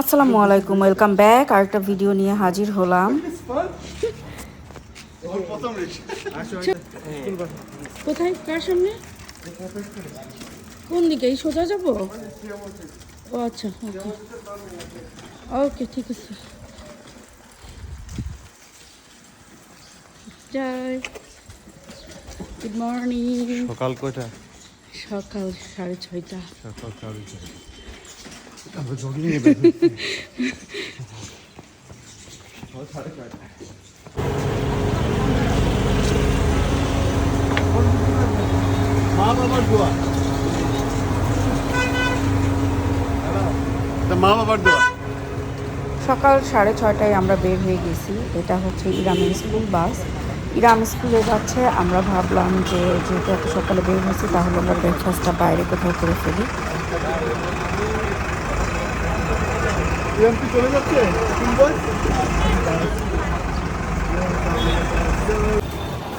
আসসালামু আলাইকুম welcome back. আরেকটা ভিডিও নিয়ে হাজির হলাম। কোথায়? কার সামনে? কোন দিকে? এই সোজা যাব? ও আচ্ছা ওকে। ওকে ঠিক আছে। যাই। গুড মর্নিং সকাল কয়টা? সকাল সাড়ে ছয়টা। সকাল সাড়ে ছয়টা। মা বাবার দোয়া এটা মা বাবার দোয়া সকাল সাড়ে ছয়টায় আমরা বের হয়ে গেছি। এটা হচ্ছে ইরামের স্কুল বাস। ইরাম স্কুলে যাচ্ছে আমরা ভাবলাম যে যেহেতু এত সকালে বের হয়েছি তাহলে আমরা ব্রেকফাস্টটা বাইরে কোথাও করে ফেলি। চলে যাচ্ছে? তিন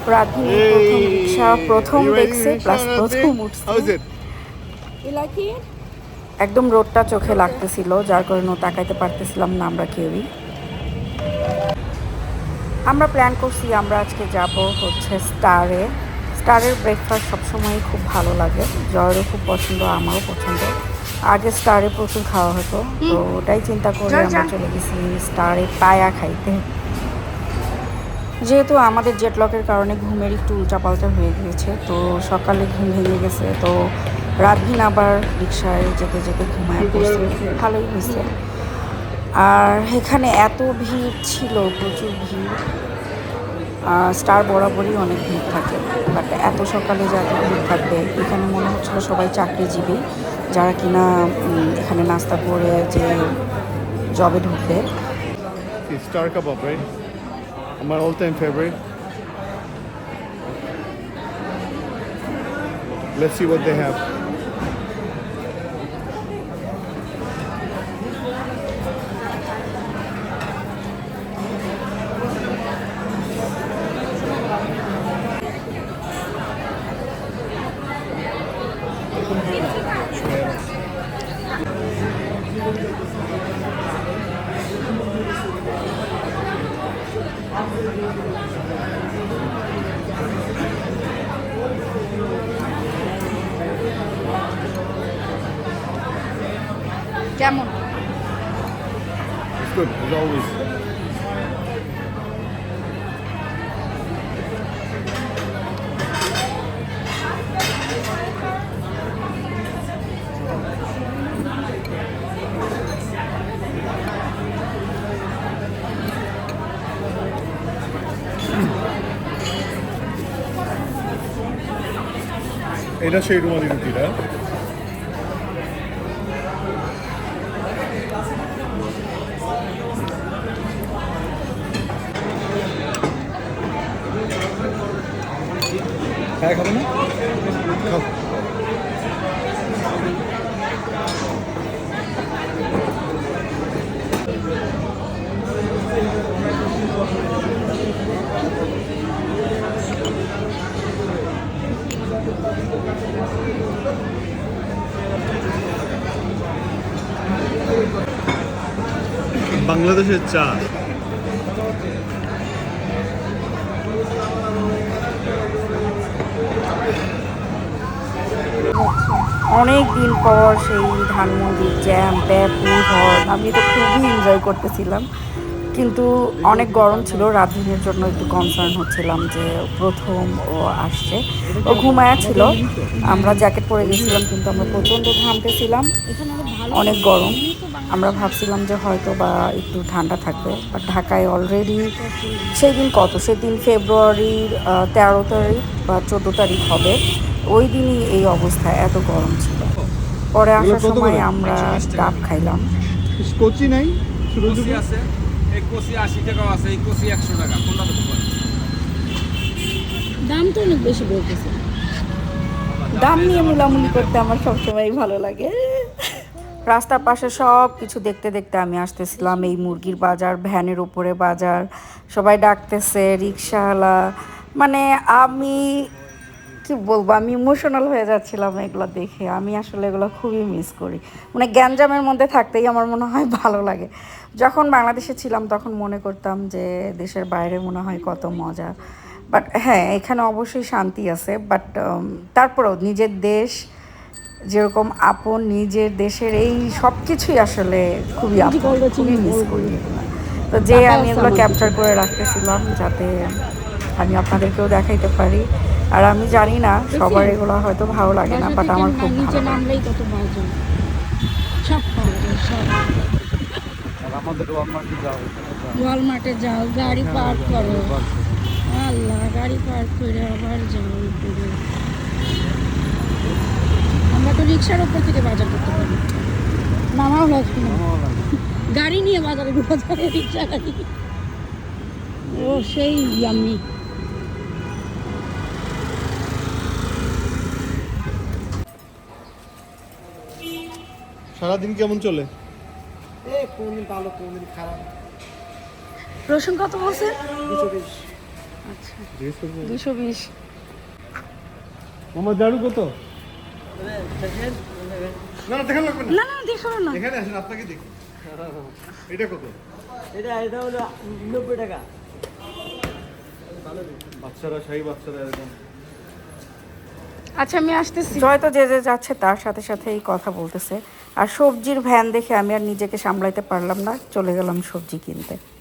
প্রথম রিক্সা প্রথম দেখছে প্লাস প্রথম উঠছে। একদম রোডটা চোখে লাগতেছিল যার কারণে ও তাকাইতে পারতেছিলাম না আমরা কেউই। আমরা প্ল্যান করছি আমরা আজকে যাব হচ্ছে স্টারে স্টারের ব্রেকফাস্ট সবসময় খুব ভালো লাগে। জয়েরও খুব পছন্দ আমারও পছন্দ। আগে স্টারে প্রচুর খাওয়া হতো তো ওটাই চিন্তা করে আমরা চলে গেছি স্টারে পায়া খাইতে। যেহেতু আমাদের জেটলকের কারণে ঘুমের একটু উল্টাপাল্টা হয়ে গিয়েছে তো সকালে ঘুম ভেঙে গেছে তো রাতদিন আবার রিক্সায় যেতে যেতে ঘুমায় পড়ছে। ভালোই হয়েছে। আর এখানে এত ভিড় ছিল প্রচুর ভিড়। স্টার বরাবরই অনেক ভিড় থাকে বাট এত সকালে যে এত ভিড় থাকবে এখানে মনে হচ্ছিল সবাই চাকরিজীবী যারা কিনা এখানে নাস্তা করে যে জবে ঢুকবে Okay, Star kebab, right? My all-time favorite. Let's see what they. কেমন It's good, as always. এটা সেই রুমালি রুটিটা। খাবে খাব না? খাও বাংলাদেশের চা। অনেক দিন পর সেই ধানমন্ডির জ্যাম ব্যাপ আমি তো খুবই এনজয় করতেছিলাম। কিন্তু অনেক গরম ছিল রাত দিনের জন্য একটু কনসার্ন হচ্ছিলাম যে প্রথম ও আসছে। ও ঘুমায়া ছিল। আমরা জ্যাকেট পরে গেছিলাম কিন্তু আমরা প্রচণ্ড ঘামতেছিলাম অনেক গরম। আমরা ভাবছিলাম যে হয়তো বা একটু ঠান্ডা থাকবে বাট ঢাকায় অলরেডি সেই দিন কত? সেদিন ফেব্রুয়ারির তেরো তারিখ বা চোদ্দ তারিখ হবে। ওই দিনই এই অবস্থা এত গরম ছিল। পরে আসার সময় আমরা ডাব খাইলাম। কচি নাই? আছে। এই কচি আশি টাকাও আছে এই কচি একশো টাকা। কোনটা দেবো দাম তো অনেক বেশি বলতেছে। দাম নিয়ে মুলামুলি করতে আমার সবসময় ভালো লাগে। রাস্তার পাশে সব কিছু দেখতে দেখতে আমি আসতেছিলাম এই মুরগির বাজার ভ্যানের উপরে বাজার। সবাই ডাকতেছে রিক্সাওয়ালা মানে আমি কি বলব? আমি ইমোশনাল হয়ে যাচ্ছিলাম এগুলো দেখে। আমি আসলে এগুলো খুবই মিস করি। মানে গ্যাঞ্জামের মধ্যে থাকতেই আমার মনে হয় ভালো লাগে। যখন বাংলাদেশে ছিলাম তখন মনে করতাম যে দেশের বাইরে মনে হয় কত মজা। বাট হ্যাঁ এখানে অবশ্যই শান্তি আছে। বাট তারপরেও নিজের দেশ যেরকম আপন নিজের দেশের এই সব কিছুই আসলে খুবই আপন। খুবই মিস করি তো যে আমি এগুলো ক্যাপচার করে রাখতেছিলাম যাতে আমি আপনাদেরকেও দেখাইতে পারি। আর আমি জানি না সবার এগুলো হয়তো ভালো লাগে না বাট আমার খুব নিচে ভালো নামলেই কত বাজন সব আমাদের ওয়ালমার্টে যাও ওয়ালমার্টে যাও গাড়ি পার্ক করো। আল্লাহ গাড়ি পার্ক করে আবার যাও উপরে। আমরা তো রিক্সার উপর থেকে বাজার করতে পারি। নামাও লাগবে গাড়ি নিয়ে বাজারে ঘুরে যায় রিক্সা গাড়ি। ও সেই ইয়ামি সারাদিন কেমন চলে? রসুন কত বলছে? দুশো বিশ। মামা জাড়ু কত? না না দেখা না না না না। এখানে আসেন আপনাকে দেখি। এটা কত? এটা এটা হলো নব্বই টাকা। বাচ্চারা শাহী বাচ্চারা এরকম আচ্ছা আমি আসতেছি। জয় তো যে যে যাচ্ছে তার সাথে সাথে এই কথা বলতেছে। আর সবজির ভ্যান দেখে আমি আর নিজেকে সামলাইতে পারলাম না। চলে গেলাম সবজি কিনতে।